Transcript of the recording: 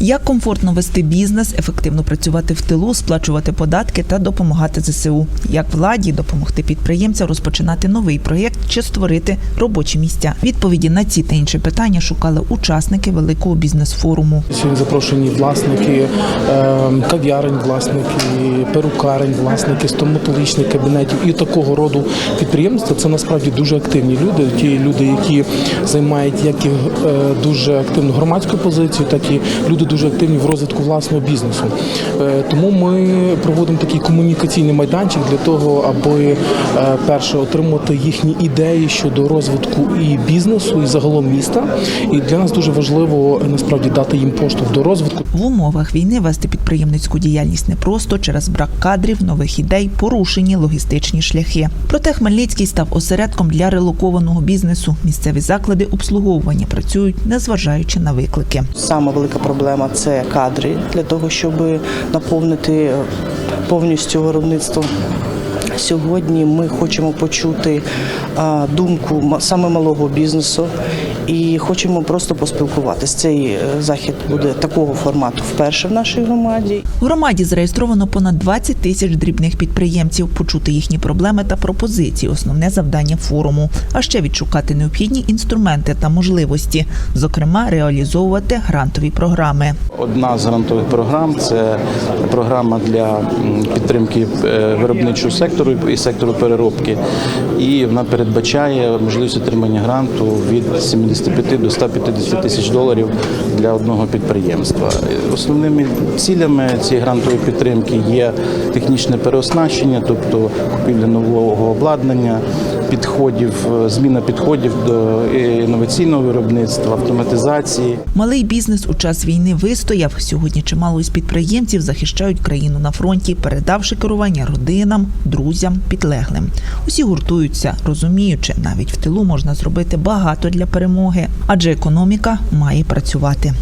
Як комфортно вести бізнес, ефективно працювати в тилу, сплачувати податки та допомагати ЗСУ? Як владі допомогти підприємцям розпочинати новий проєкт чи створити робочі місця? Відповіді на ці та інші питання шукали учасники великого бізнес-форуму. Сьогодні запрошені власники е, кав'ярень, власники перукарень, власники стоматологічних кабінетів і такого роду підприємства. Це насправді дуже активні люди. Ті люди, які займають як і е, дуже активну громадську позицію, так і люди дуже активні в розвитку власного бізнесу. Е, Тому ми проводимо такий комунікаційний майданчик для того, аби е, перше отримати їхні ідеї щодо розвитку і бізнесу, і загалом міста. І для нас дуже важливо е, насправді дати їм поштовх до розвитку. В умовах війни вести підприємницьку діяльність непросто через брак кадрів, нових ідей, порушені логістичні шляхи. Проте Хмельницький став осередком для релокованого бізнесу. Місцеві заклади обслуговування працюють, незважаючи на виклики. Сама велика проблема це кадри для того, щоб наповнити повністю виробництво. Сьогодні ми хочемо почути а, думку ма- саме малого бізнесу і хочемо просто поспілкуватися. Цей е, захід буде такого формату вперше в нашій громаді. В громаді зареєстровано понад 20 тисяч дрібних підприємців. Почути їхні проблеми та пропозиції основне завдання форуму. А ще відшукати необхідні інструменти та можливості, зокрема, реалізовувати грантові програми. Одна з грантових програм це програма для підтримки е, виробничого сектору і сектору переробки. І вона передбачає можливість отримання гранту від 75 до 150 тисяч доларів для одного підприємства. Е, Основними цілями цієї грантової підтримки є технічне переоснащення, тобто купівля нового обладнання, підходів, е, зміна підходів до інноваційного виробництва, автоматизації. Малий бізнес у час війни вистояв. Сьогодні чимало із підприємців захищають країну на фронті, передавши керування родинам, друзям, підлеглим. Усі гуртуються, розуміючи, навіть в тилу можна зробити багато для перемоги, адже економіка має працювати.